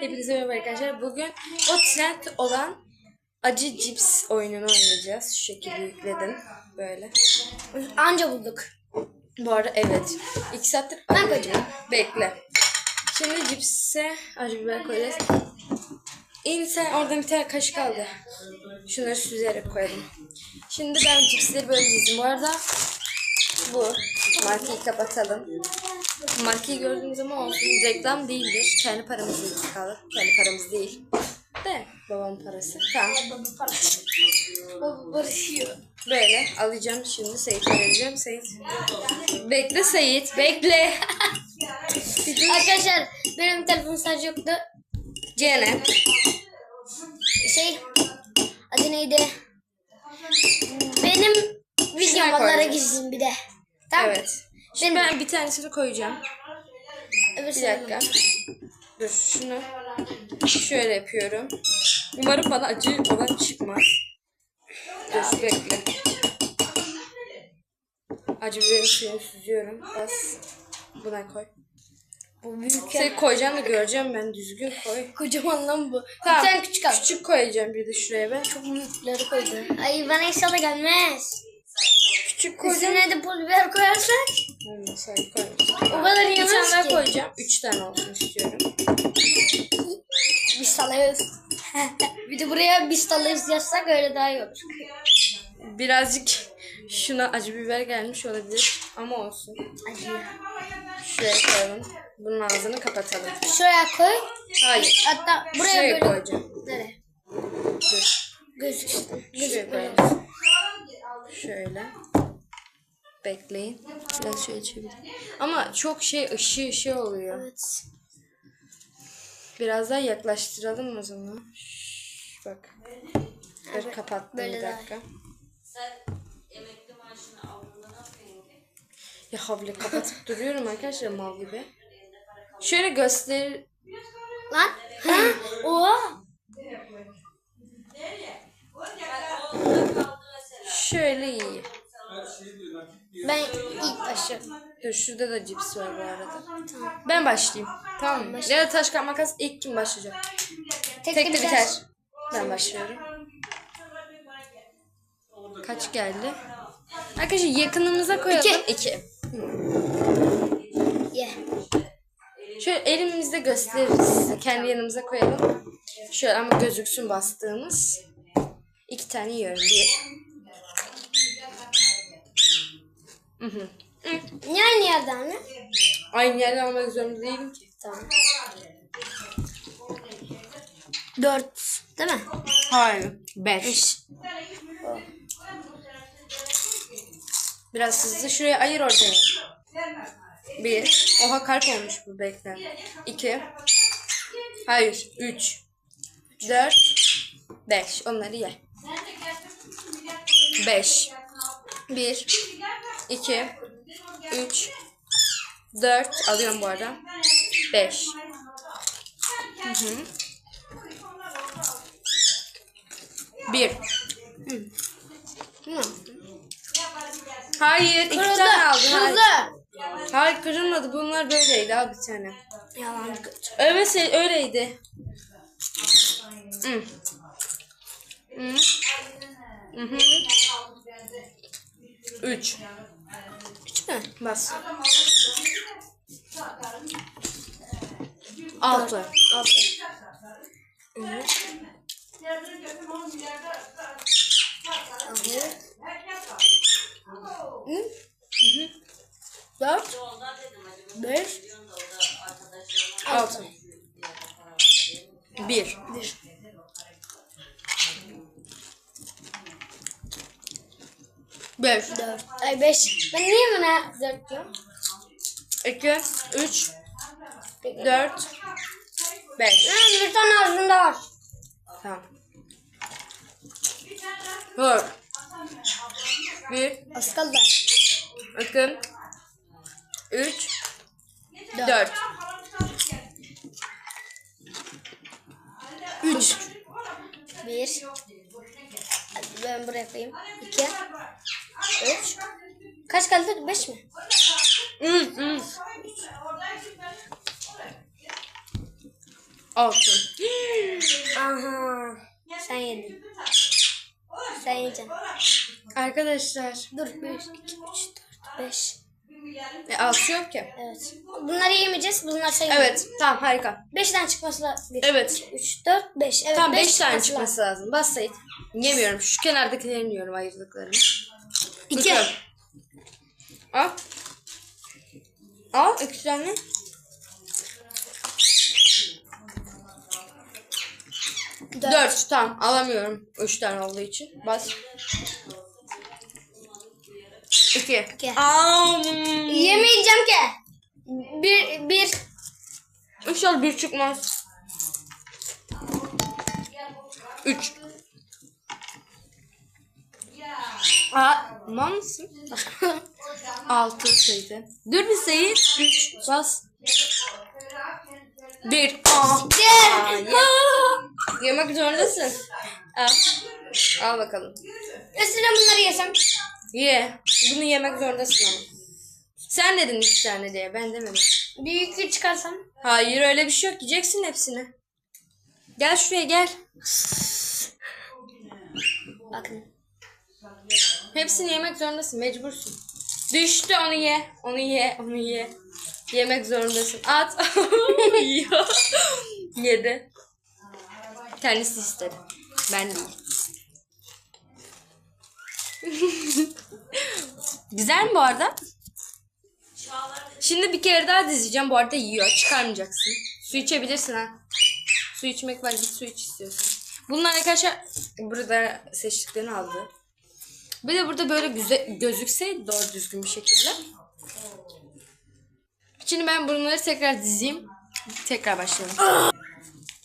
Hepinize merhaba arkadaşlar. Bugün o trend olan acı cips oyununu oynayacağız. Şu şekilde yükledim. Böyle. Anca bulduk. Bu arada evet. İki saattir Ben koyacağım. Bekle. Şimdi cipse acı biber koyacağız. İn sen oradan bir tane kaşık aldı. Şunları süzerek koyalım. Şimdi ben cipsleri böyle dizdim. Bu arada bu. Markayı kapatalım. Markayı gördüğünüz zaman olsun. Reklam değildir. Kendi paramızı kalır. Kendi paramız değil. De babamın parası. Tamam. Baba barışıyor. Böyle alacağım şimdi Seyit'e vereceğim. Seyit. Bekle Seyit. Bekle. Arkadaşlar benim telefon sadece yoktu. Gene. Şey adı neydi? Benim videom onlara gitsin bir de. Tamam. Evet. Şimdi ben bir tanesini koyacağım. Bir dakika. Dur şunu şöyle yapıyorum. Umarım bana acı olan çıkmaz. Dur bekle. Acı biberin suyunu süzüyorum. Bas. Buna koy. Bu büyük Sen koyacağım da göreceğim ben düzgün koy. kocaman lan bu. Tamam. Bir tane küçük al. Küçük koyacağım bir de şuraya ben. Çok büyükleri koydu. Ay bana inşallah gelmez. Küçük koyacağım. Üstüne de pul biber koyarsak hayır koymayacağım. o kadar Bir tane yemez ki. koyacağım. Üç tane olsun istiyorum. Biz bir de buraya biz salarız yazsak öyle daha iyi olur. Birazcık şuna acı biber gelmiş olabilir ama olsun. Acıyor. Şuraya koyalım. Bunun ağzını kapatalım. Şuraya koy. Hayır. Hatta buraya Şuraya böyle. koyacağım. Nereye? Dur. Gözüksün. Gözükmüyor. koyalım. Şöyle. Bekleyin. Biraz şöyle çevireyim. Ama çok şey ışığı ışığı oluyor. Evet. Biraz daha yaklaştıralım o zaman. Şş, bak. Dur kapattım böyle bir daha dakika. Sen emekli maaşını aldığında ne yapıyorsun ki? Ya havle kapatıp duruyorum arkadaşlar mal gibi. Şöyle göster Lan. Ha? Oha. şöyle iyi. Ben ilk başı. Dur şurada da cips var bu arada. Ben başlayayım. Tamam mı? Ya da taş kağıt makas ilk kim başlayacak? Tek, de biter. biter. Ben başlıyorum. Kaç geldi? Arkadaşlar yakınımıza koyalım. İki. İki. Ye. Şöyle elimizde gösteririz. Kendi yanımıza koyalım. Şöyle ama gözüksün bastığımız. İki tane yiyorum. Bir. Niye aynı yerde anne? Aynı yerden almak zorunda değilim ki. Tamam. Dört. Değil mi? Hayır. Beş. Biraz hızlı. Şuraya ayır orada. Bir. Oha kalp olmuş bu bekle. İki. Hayır. Üç. Dört. Beş. Onları ye. Beş. Bir. İki, Üç. Dört. Alıyorum bu arada. Beş. Hı hı. Bir. Hı. Hayır. iki Kırıldı. tane aldın. Hayır. Kırıldı. Hayır kırılmadı. Bunlar böyleydi. Al bir tane. Yalan kötü. Evet se- öyleydi. Hı. Hı. Hı hı. Üç. Mü? Bas. Altı. Altı. Dört. Ondan dedim acaba Beş. biliyorsun da o da arkadaşlarına Altı. Bir. Bir. Beş. Dört. Ay beş. Ben niye buna dört diyorum? İki. Üç. Dört. Beş. Ha, bir tane ağzında var. Tamam. Dört. Bir. Az kaldı. İki. Üç. Dört. Üç. Bir. Hadi ben buraya koyayım. İki. Üç. Kaç kaldı? Beş mi? Üç. Üç. Altı. Aha. Sen yedin. Sen yiyeceksin. Arkadaşlar. Dur 1, 2, 3, 4, 5. E, altı yok ki. Evet. Bunları yemeyeceğiz. Bunlar sen Evet. Tamam harika. 5 tane çıkması lazım. Evet. 3, 4, 5. Evet, Tam beş 5 tane çıkması çıkması lazım. Bas Sait. Yemiyorum. Şu kenardakilerini yiyorum ayırdıklarını. İki. Tutuyorum. Al. Al iki tane. Dört. Dört. Tamam alamıyorum. Üç tane olduğu için. Bas. İki. İki. Am. Yemeyeceğim ki. Bir, bir. İnşallah bir çıkmaz. Üç. Aa, mal mısın? Altı sayıydı. Dur bir sayı. Üç. Bas. Bir. Aa, ye. Yemek zorundasın. Al. Al bakalım. Üstüne bunları yesem. Ye. Bunu yemek zorundasın ama. Sen dedin iki tane diye. Ben demedim. Bir iki çıkarsam. Hayır öyle bir şey yok. Yiyeceksin hepsini. Gel şuraya gel. Bakın. Hepsini yemek zorundasın. Mecbursun. Düştü onu ye. Onu ye. Onu ye. Yemek zorundasın. At. Yedi. Kendisi istedi. Ben değil. Güzel mi bu arada? Şimdi bir kere daha dizeceğim. Bu arada yiyor. Çıkarmayacaksın. Su içebilirsin ha. Su içmek var. Git su iç istiyorsan. Bunlar arkadaşlar burada seçtiklerini aldı. Bir de burada böyle güzel gözükseydi doğru düzgün bir şekilde. Şimdi ben bunları tekrar dizeyim. Tekrar başlayalım.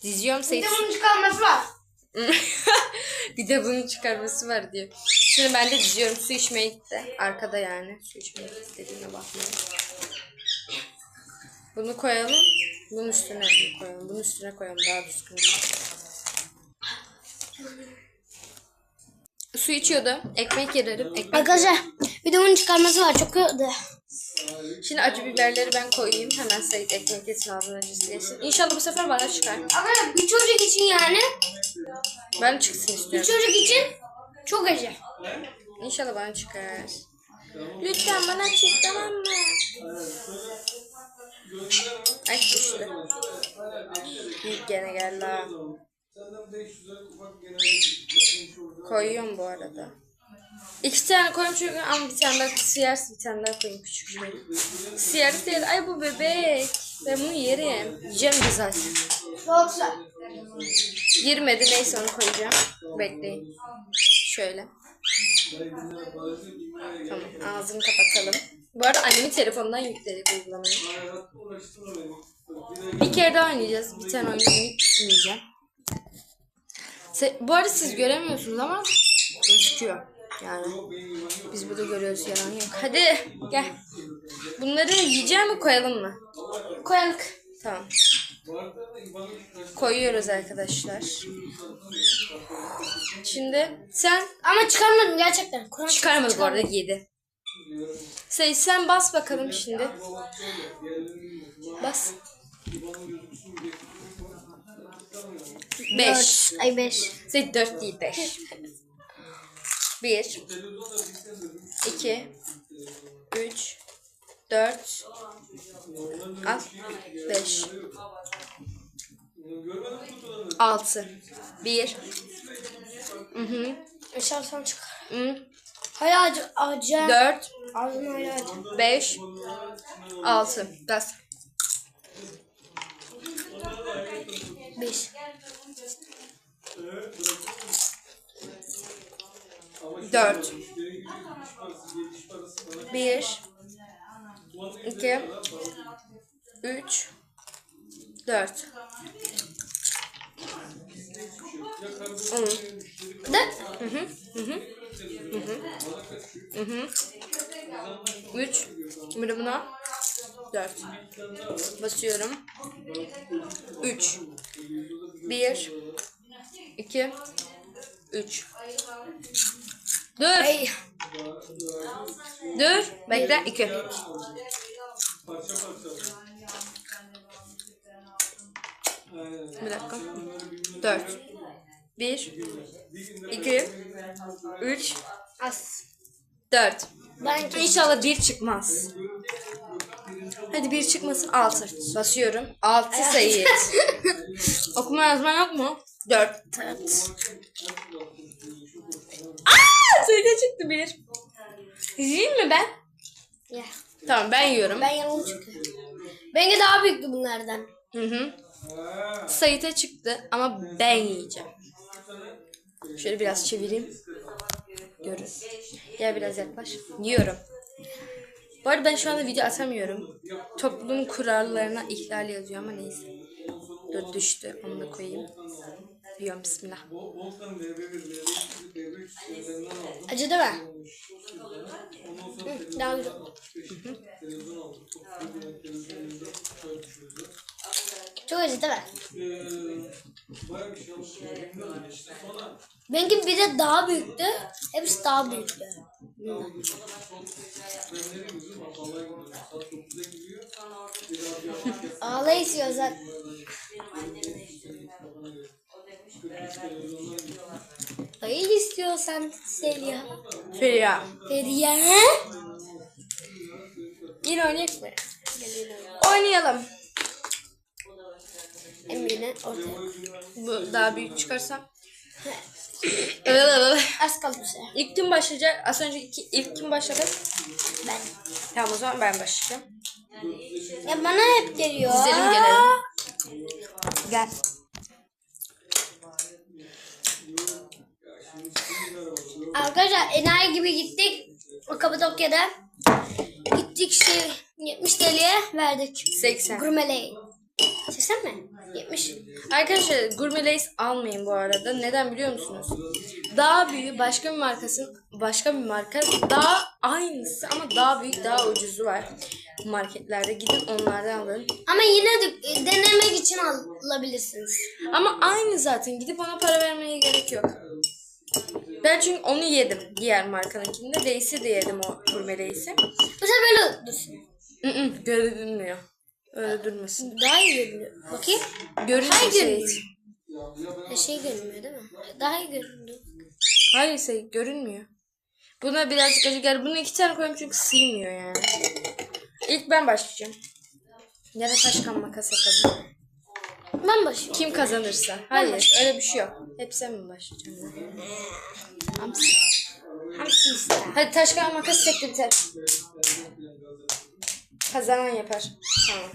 Diziyorum Bir Seyit. de bunun çıkarması var. bir de bunun çıkarması var diyor. Şimdi ben de diziyorum. Su içmeye gitti. Arkada yani. Su içmeye gitti dediğine bakmayın. Bunu koyalım. Bunun üstüne bunu koyalım. Bunun üstüne koyalım. Daha düzgün. Su içiyordu. Ekmek yerim. Ekmek Arkadaşlar bir de bunun çıkarması var. Çok kötü. Şimdi acı biberleri ben koyayım. Hemen Sait ekmek yesin ağzına acısı yesin. İnşallah bu sefer bana çıkar. Ama bir çocuk için yani. Ben çıksın Bir istiyorum. çocuk için çok acı. İnşallah bana çıkar. Lütfen bana çık tamam mı? Ay düştü. Büyük gene geldi ha. Koyuyorum bu arada. İki tane koyayım çünkü ama bir tane daha siyersi bir tane daha koyayım küçük şey. Siyersi değil. Ay bu bebek. Ben bunu yerim. Yiyeceğim de zaten. Çok güzel. Girmedi neyse onu koyacağım. Bekleyin. Şöyle. Tamam ağzını kapatalım. Bu arada annemin telefonundan yükledik uygulamayı. Bir kere daha oynayacağız. Bir tane bitirmeyeceğim. Se- Bu arada siz göremiyorsunuz ama gözüküyor. Yani biz burada görüyoruz yalan yok. Hadi gel. Bunları yiyeceğim mi koyalım mı? Koyalım. Tamam. Koyuyoruz arkadaşlar. Şimdi sen Ama çıkarmadım gerçekten. Kur'an çıkarmadı bu arada yedi. Say sen bas bakalım şimdi. Bas. Beş. Dört. Ay beş. Say dört değil beş. Bir. iki, Üç. Dört. Al. Beş. Altı. Bir. Hı hı. Aşağıdan çıkar. Hı. Hala acı. Acı. Dört. Ağzım hala acı. 5 6 Gaz. Beş. 4 1 2 3 4 10 Dört. 3 Bir de buna 4 Basıyorum. 3 1 2 3 Dur Ay. Dur bekle 2 Dört. Bir dakika. Dört. Bir. iki, Üç. Az. Dört. Bence İnşallah bir çıkmaz. Hadi bir çıkmasın altı. Basıyorum. Altı sayı. Okuma yazma yok mu? Dört. dört. Aa, sayıda çıktı bir. Yiyeyim mi ben? Ya. Tamam ben yiyorum. Ben yanım çıktı. Benimki daha büyüktü bunlardan. Hı hı. Sayıta çıktı ama ben yiyeceğim. Şöyle biraz çevireyim. Görün. Gel biraz yaklaş. Yiyorum. Bu arada ben şu anda video atamıyorum. Toplum kurallarına ihlal yazıyor ama neyse. Dur düştü. Onu da koyayım. Yiyorum bismillah. Acı değil mi? Hı, daha güzel. Çok acı değil mi? Benimki bir de daha büyüktü. Hepsi daha büyüktü. Ağla istiyorsan. Dayı istiyorsan Selya. Feriha. Feriye. Yine oynayalım mı? Oynayalım. Emine ortaya. Bu daha büyük çıkarsam. Az kaldı bir şey. İlk kim başlayacak? Az önce iki, ilk kim başladı? Ben. Tamam o zaman ben başlayacağım. Ya bana hep geliyor. Dizelim gelelim. Gel. Arkadaşlar enayi gibi gittik. O Kapadokya'da. Gittik şey 70 TL'ye verdik. 80. Gurmeley. 80 mi? 70. Arkadaşlar Gourmet Lace almayın bu arada. Neden biliyor musunuz? Daha büyüğü başka bir markasın başka bir marka daha aynısı ama daha büyük daha ucuzu var marketlerde. Gidin onlardan alın. Ama yine de denemek için alabilirsiniz. Ama aynı zaten. Gidip ona para vermeye gerek yok. Ben çünkü onu yedim. Diğer markanınkinde. Lace'i de yedim o Gourmet Lace'i. Mesela böyle dursun. Görünmüyor. Öyle durmasın. Daha iyi görünüyor. Bakayım. Görünmüyor Hayır, Seyit. görünmüyor. Her şey görünmüyor değil mi? Daha iyi görünüyor. Hayır Seyit görünmüyor. Buna birazcık acı geldi. Bunu iki tane koyayım çünkü sığmıyor yani. İlk ben başlayacağım. Ya da taş kan makas yapalım. Ben başlıyorum. Kim kazanırsa. Hayır öyle bir şey yok. Hep sen mi başlayacaksın? Hamsi. Hamsi. Hadi taş kan makas çekti biter. Kazanan yapar. Tamam.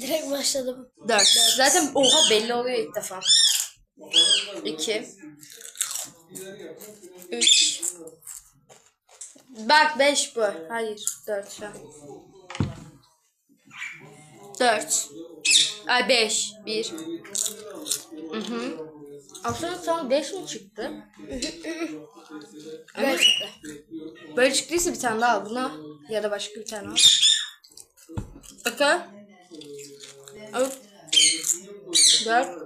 Direkt başladım. Dört. Zaten oha belli oluyor ilk defa. İki. Üç. Bak beş bu. Hayır. Dört şu an. Dört. Ay beş. Bir. Hı hı. Aslında tam beş mi çıktı? Böyle çıktı. Böyle çıktıysa bir tane daha al. Buna ya da başka bir tane al. Bakın. Al. Dört.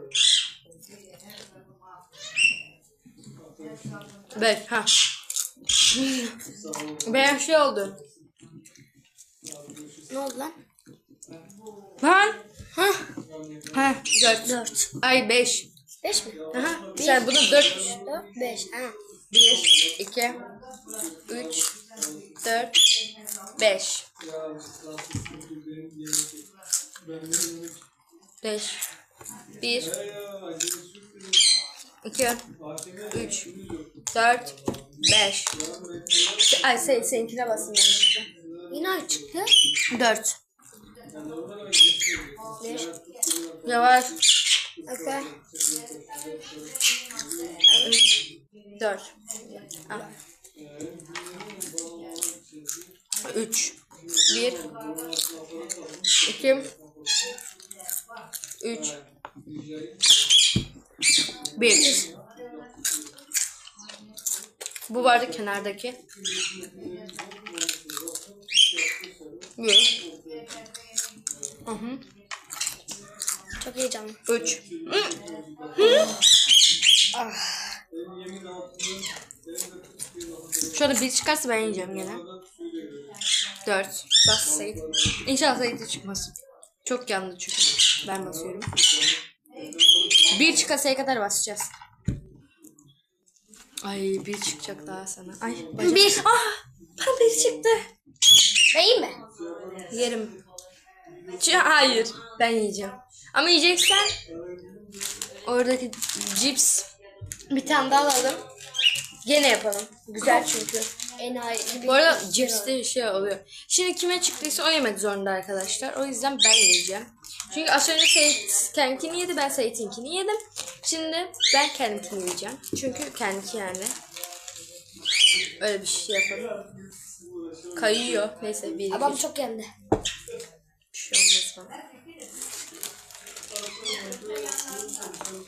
Beş. Ha. Benim şey oldu. Ne oldu lan? Lan. Ha? Ha. Dört. Dört. Ay beş. Beş mi? Aha. Sen bunu dört. Dört. Beş. Ha. Bir, iki, üç, dört, 5. 5. 1. 2. 3. 4. 5. Ay sen, seninkine basın. Yine ay çıktı. 4. 5. Yavaş. Okay. 4. 2 3 1 Bu vardı kenardaki. 1 Hı hı. Çok heyecanlı. 3 Hı. Hı. Ah. Şöyle bir çıkarsa ben yiyeceğim gene. Dört. Bas Sait. İnşallah Sait'e çıkmaz. Çok yandı çünkü. Ben basıyorum. Bir çıkasaya kadar basacağız. Ay bir çıkacak daha sana. Ay bacak. Bir. Ah bana bir çıktı. Değil mi? Yerim. Ç- Hayır ben yiyeceğim. Ama yiyeceksen oradaki cips bir tane daha alalım. Gene yapalım. Güzel çünkü. Enayi. Bu arada cipste şey oluyor. Şimdi kime çıktıysa o yemek zorunda arkadaşlar. O yüzden ben yiyeceğim. Çünkü az önce Sait kendikini yedi. Ben Sait'inkini yedim. Şimdi ben kendimkini yiyeceğim. Çünkü kendiki yani. Öyle bir şey yapalım. Kayıyor. Neyse bir Babam çok yendi. bir şey olmaz bana.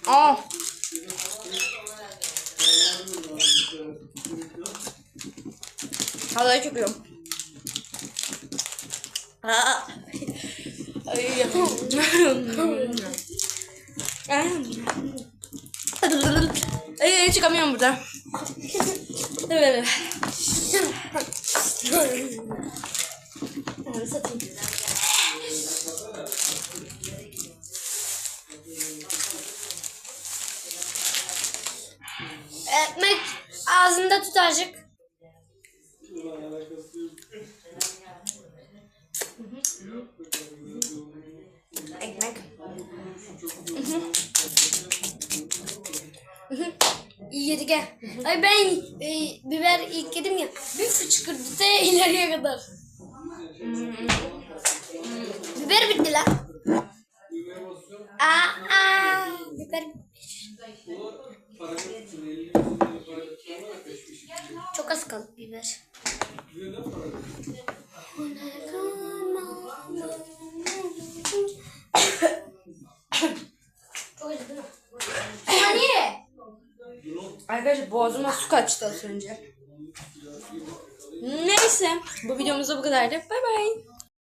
Aa. Havayı çekiyorum. Aa. Ay. Ay, çıkamıyorum burada. Biber bitti lan. Aa, aa, biber Çok az kaldı biber. Arkadaşlar boğazıma su kaçtı az önce. Neyse bu videomuz da bu kadardı. Bay bay.